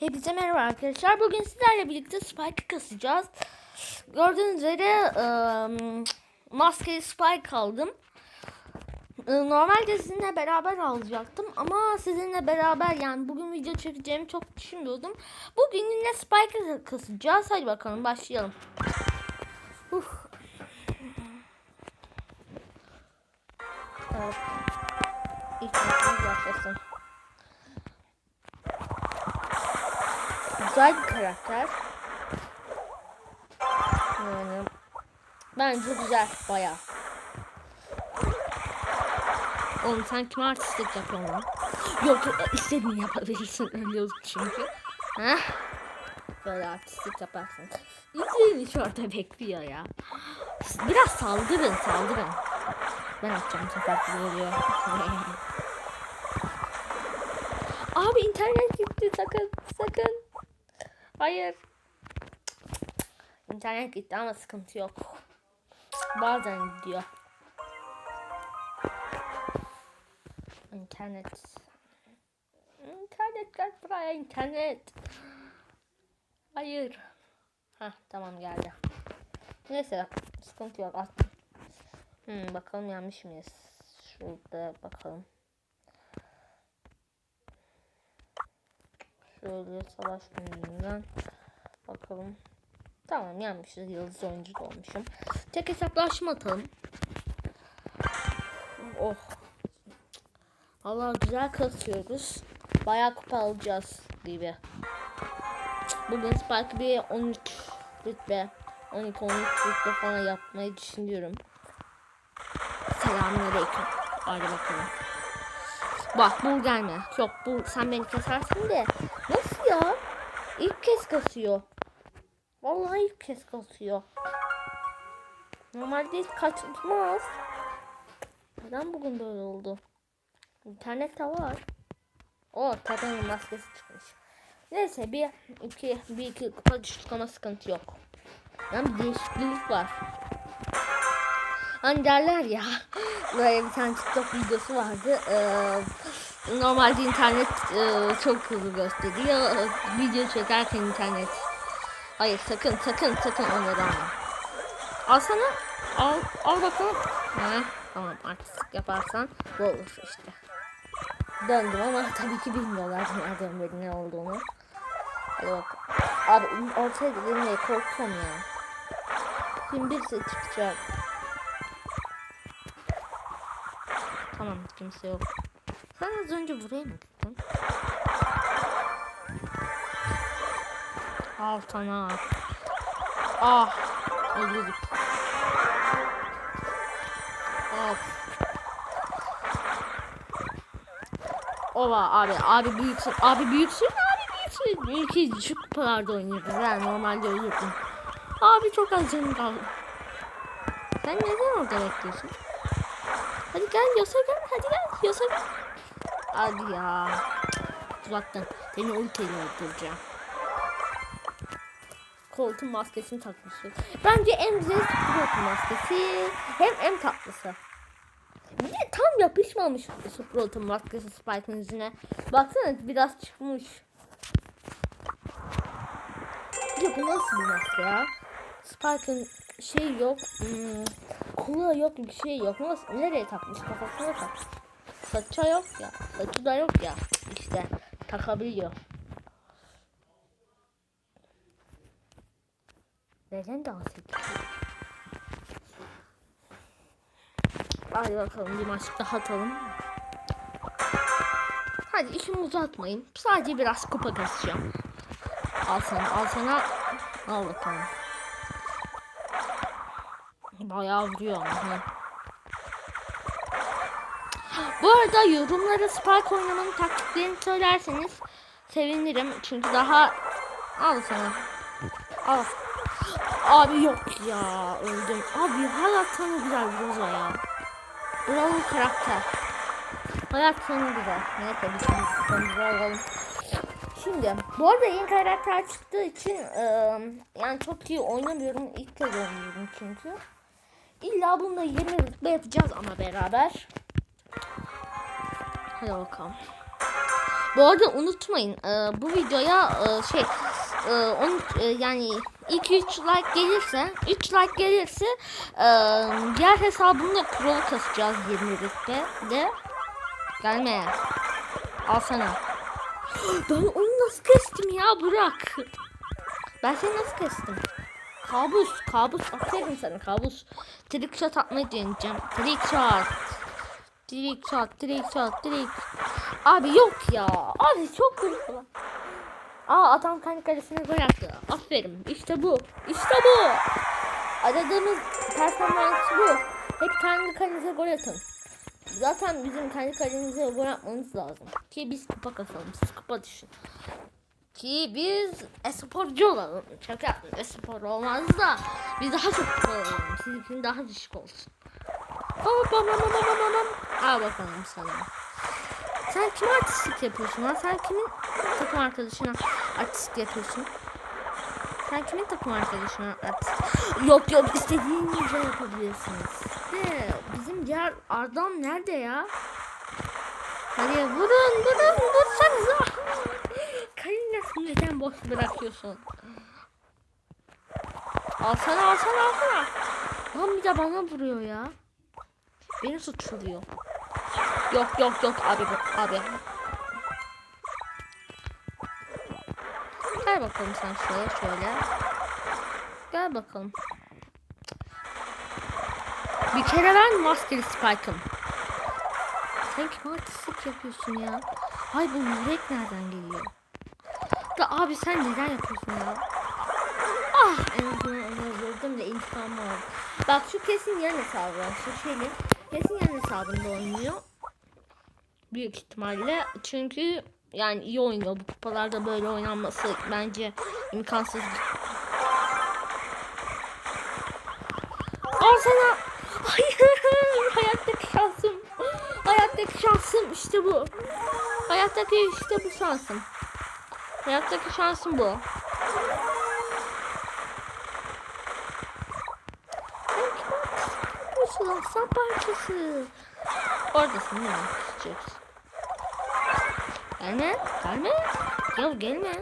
Hepinize merhaba arkadaşlar. Bugün sizlerle birlikte Spike kasacağız. Gördüğünüz üzere ıı, maskeli Spike aldım. Normalde sizinle beraber alacaktım ama sizinle beraber yani bugün video çekeceğimi çok düşünmüyordum. Bugün yine Spike kasacağız. Hadi bakalım başlayalım. Uf. Evet. İlk başlasın. Güzel bir karakter. Yani bence güzel baya. Oğlum sen kime artistlik yapıyorsun lan? Yok yok, istediğini yapabilirsin olur çünkü. Heh. Böyle artistlik yaparsın. İzleyin şurada bekliyor ya. Biraz saldırın saldırın. Ben atacağım sefer oluyor. Abi internet gitti sakın sakın. Hayır. İnternet gitti ama sıkıntı yok. Bazen gidiyor. İnternet. İnternet gel buraya internet. Hayır. Ha tamam geldi. Neyse sıkıntı yok. Hmm, bakalım yanlış mıyız? Şurada bakalım. Şöyle savaş günlüğünden bakalım. Tamam yanmışız. Yıldız oyuncu olmuşum. Tek hesaplaşma atalım. Oh. Allah güzel kasıyoruz. Bayağı kupa alacağız gibi. Bugün Spike bir 13 rütbe 12-13 rütbe falan yapmayı düşünüyorum. Selamünaleyküm. Hadi bakalım. Bak bul gelme. Yok bu sen beni kesersin de. İlk kez kasıyor. Vallahi ilk kez kasıyor. Normalde hiç kaçmaz. Neden bugün böyle oldu? İnternette var. O tabanın maskesi çıkmış. Neyse bir iki bir iki kupa düştük ama sıkıntı yok. Yani bir değişiklik var. Hani derler ya böyle bir tane TikTok videosu vardı. Ee, normalde internet e, çok hızlı gösteriyor. Video çekerken internet. Hayır sakın sakın sakın onları alma. Al sana. Al, al bakalım. Ha, tamam artistik yaparsan bu olur işte. Döndüm ama tabii ki bilmiyorlar nereden beri ne olduğunu. Hadi bak. Abi ortaya girmeye korkuyorum ya. Kim birisi çıkacak. Tamam kimse yok. Sen az önce buraya mı gittin? Al sana. Ah. Öldürdük. Of. Ova abi abi büyüksün abi büyüksün abi büyüksün. Büyük düşük kupalarda oynuyoruz yani normalde ölürdüm. Abi çok az canım kaldı. Sen neden orada bekliyorsun? Hadi gel Yosa gel hadi gel Yosa gel. Hadi ya. Uzaktan seni ultiyle öldüreceğim. Koltuğun maskesini takmışsın. Bence en güzel koltuğun maskesi. Hem en tatlısı. Bir de tam yapışmamış Sprout'un maskesi Spike'ın yüzüne. Baksana biraz çıkmış. Ya bu nasıl bir maske ya? Spike'ın şey yok. Hmm, kulağı yok bir şey yok. Nasıl, nereye takmış? Kafasına takmış. Saça yok ya. Saçı da yok ya. İşte takabiliyor. Neden dans ediyor? Hadi bakalım bir maç daha atalım. Hadi işimi uzatmayın. Sadece biraz kupa kasacağım. Al sana, al sana. Al bakalım. Bayağı vuruyor ama. Bu arada yorumlara Spike oynamanın taktiklerini söylerseniz sevinirim. Çünkü daha al sana. Al. Abi yok ya öldüm. Abi hayat sana güzel Rosa ya. Bravo karakter. Hayat sana güzel. Neyse biz kupamızı alalım. Şimdi bu arada yeni karakter çıktığı için e, yani çok iyi oynamıyorum. İlk kez oynuyorum çünkü. İlla bununla 20 rütbe yapacağız ama beraber. Hadi bakalım. Bu arada unutmayın e, bu videoya e, şey e, on, e, yani ilk 3 like gelirse 3 like gelirse e, diğer hesabımda kralı kasacağız 20 rütbe de. Gelme. Al sana ben onu nasıl kestim ya Burak? Ben seni nasıl kestim? Kabus kabus. Aferin sana kabus. Trick shot atmayı deneyeceğim. Trick shot trick shot trick shot trick Abi yok ya. Abi çok kötü. Aa adam kendi kalesine gol attı. Aferin. İşte bu. İşte bu. Aradığımız performans bu. Hep kendi kalenize gol atın. Zaten bizim kendi kalemize gol atmamız lazım. Ki biz kupa kasalım. Siz kupa düşün. Ki biz esporcu olalım. Şaka yaptım. Espor olmaz da biz daha çok kupa olalım. Sizinkin daha düşük olsun. Bam bam bam bam bam bam. Al bakalım sana. Sen kime artistlik yapıyorsun lan? Sen kimin takım arkadaşına artistlik yapıyorsun? Sen kimin takım arkadaşına artistlik... Yok yok istediğinizi yapabilirsiniz. De bizim diğer Ardam nerede ya? Hadi vurun vurun vursanıza. Kaleni nasıl neden boş bırakıyorsun? Alsana alsana alsana. Lan bir de bana vuruyor ya. Beni suçluyor. Yok yok yok abi abi. Gel bakalım sen şöyle şöyle. Gel bakalım. Bir kere ben maskeli Spike'ım. Sen kim artistlik yapıyorsun ya? Ay bu yürek nereden geliyor? Da abi sen neden yapıyorsun ya? Ah en azından onu öldürdüm de intikam aldım. Bak şu kesin yan hesabı. Şu şeyin kesin yan hesabında oynuyor. Büyük ihtimalle. Çünkü yani iyi oynuyor. Bu kupalarda böyle oynanması bence imkansız. Al. Hayır. Hayattaki şansım. Hayattaki şansım işte bu. Hayattaki işte bu şansım. Hayattaki şansım bu. Aslan parçası? Oradasın değil mi? Çıkacaksın. Gelme. Gelme. Ya gelme.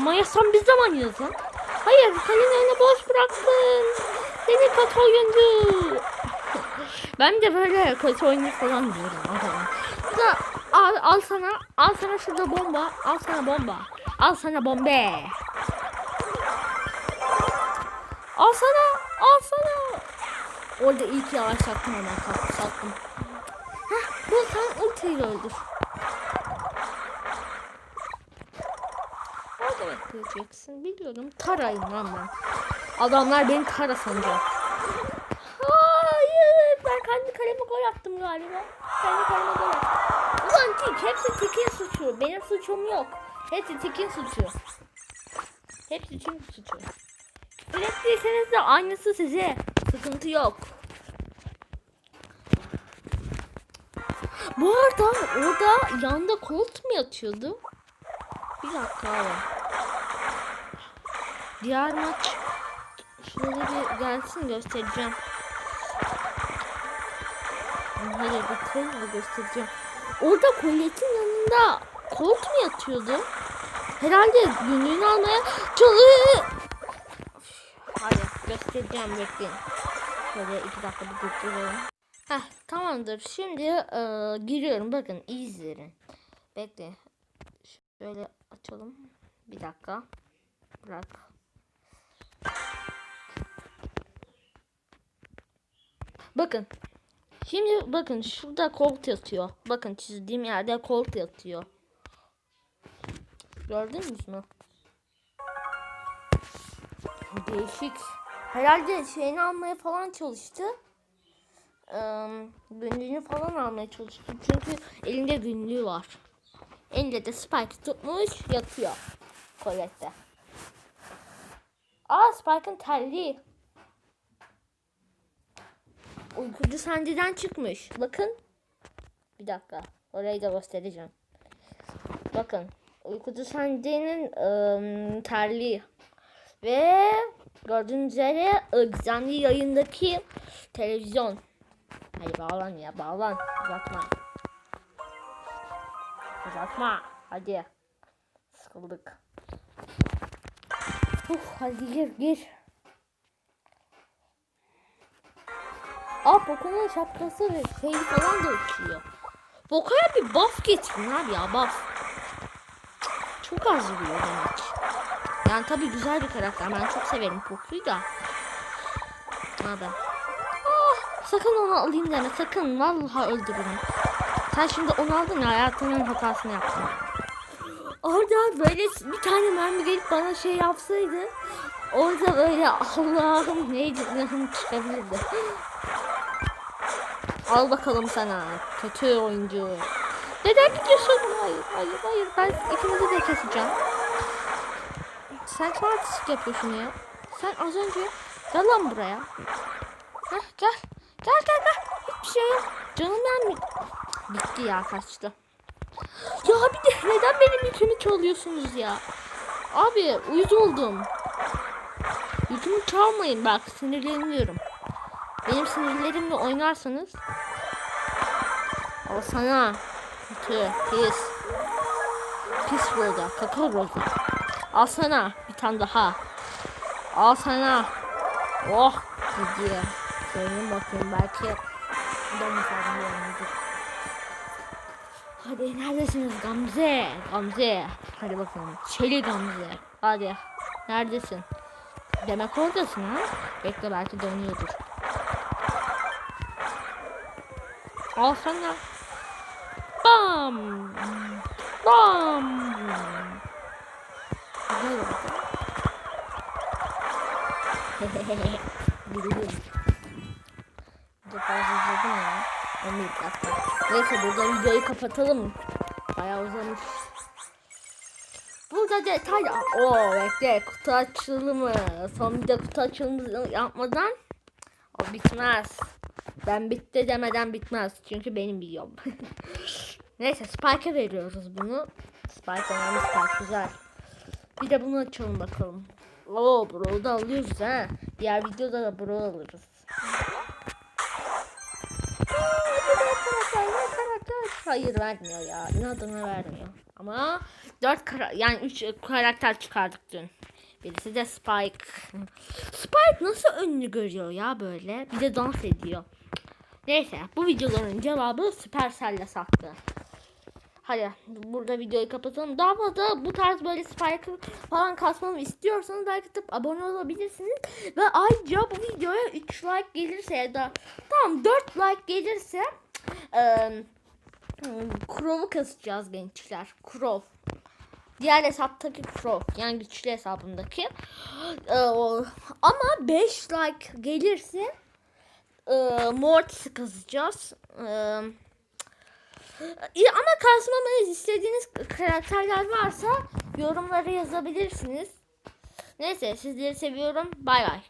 Manyaksan biz de manyağız lan. Hayır kalenin önüne boş bıraktın. Seni kötü oyuncu. ben de böyle kötü oyuncu falan diyorum adama. Da al, al sana al sana şurada bomba. Al sana bomba. Al sana bombe. Al sana. Al sana. Orada ilk yavaşlattım hemen kalktı sattım. Heh, bu sen ultiyle öldür. Orada bekleyeceksin biliyorum. Tarayım lan ben. Adamlar beni tara sanacak. Hayır ben kendi kaleme gol attım galiba. Kendi kaleme gol attım. Ulan Tik hepsi Tik'in suçu. Benim suçum yok. Hepsi Tik'in suçu. Hepsi Tik'in suçu. Ürettiyseniz de aynısı size. Sıkıntı yok. Bu arada orada yanda Colt mu yatıyordu? Bir dakika abi. Diğer maç şöyle bir gelsin göstereceğim. Hayır bir Colt göstereceğim. Orada Colette'in yanında Colt mu yatıyordu? Herhalde günlüğünü almaya çalışıyor. Hadi göstereceğim bekleyin. Şöyle iki dakika bir durduralım. Heh tamamdır. Şimdi e, giriyorum. Bakın iyi izleyin. Bekle. Şöyle açalım. Bir dakika. Bırak. Bakın. Şimdi bakın şurada kolt yatıyor. Bakın çizdiğim yerde kolt yatıyor. Gördünüz mü? Değişik. Herhalde şeyini almaya falan çalıştı. Ee, günlüğünü falan almaya çalıştı. Çünkü elinde günlüğü var. Elinde de Spike tutmuş yatıyor. Colette. Aa Spike'ın terliği. Uykucu sendiden çıkmış. Bakın. Bir dakika. Orayı da göstereceğim. Bakın. Uykucu sendinin ıı, terliği. Ve gördüğünüz üzere Gizemli yayındaki televizyon. Hadi bağlan ya bağlan. Uzatma. Uzatma. Hadi. Sıkıldık. Uf, hadi gir gir. Aa Poco'nun şapkası ve şey falan da uçuyor. Poco'ya bir buff getirin abi ya buff. Çok az vuruyor demek. Yani tabi güzel bir karakter. Ben çok severim Poco'yu da. Abi. Ah, sakın onu alayım deme. Sakın. Vallahi öldürürüm. Sen şimdi onu aldın ya hayatının hatasını yaptın. Orada böyle bir tane mermi gelip bana şey yapsaydı orada böyle Allah'ım neydi Allah'ım çıkabilirdi. Al bakalım sana kötü oyuncu. Neden gidiyorsun? Hayır hayır hayır ben ikimizi de keseceğim. Sen çok artistik yapıyorsun ya. Sen az önce gel lan buraya. Heh, gel. Gel gel gel. Hiçbir şey yok. Canım yani bitti ya kaçtı. Ya bir de neden benim yükümü çalıyorsunuz ya? Abi uyuz oldum. Yükümü çalmayın bak sinirleniyorum. Benim sinirlerimle oynarsanız Al sana. Kötü, pis. Pis burada, kakao roza. Al sana bir tane daha. Al sana. Oh gidiyor. Söyleyeyim bakayım belki. Hadi neredesiniz Gamze? Gamze. Hadi bakalım. Çeli Gamze. Hadi. Neredesin? Demek oradasın ha? Bekle belki dönüyordur. Al sana. Bam. Bam. Oldu. Gülüyorum. Çok fazla izledim ya. Onu yaptım. Neyse burada videoyu kapatalım. Bayağı uzamış. Burada detay... Oo bekle kutu açılımı. Son bir de kutu açılımı yapmadan o bitmez. Ben bitti demeden bitmez. Çünkü benim videom. Neyse Spike'a veriyoruz bunu. Spike önemli Spike güzel. Bir de bunu açalım bakalım. Oo Bro'yu da alıyoruz ha. Diğer videoda da Bro alırız. Hayır vermiyor ya. İnadına vermiyor. Ama 4 kara yani 3 karakter çıkardık dün. Birisi de Spike. Spike nasıl önünü görüyor ya böyle? Bir de dans ediyor. Neyse bu videoların cevabı Supercell'le saklı. Hadi burada videoyu kapatalım. Daha fazla bu tarz böyle Spike falan kasmamı istiyorsanız like atıp abone olabilirsiniz. Ve ayrıca bu videoya 3 like gelirse ya da tamam 4 like gelirse eee Chrome'u kasacağız gençler. Chrome. Diğer hesaptaki Chrome. Yani güçlü hesabımdaki. Ee, o- ama 5 like gelirse e, Mortis'i kazacağız. Ee, iyi ama kasmamı istediğiniz karakterler varsa yorumlara yazabilirsiniz. Neyse sizleri seviyorum. Bay bay.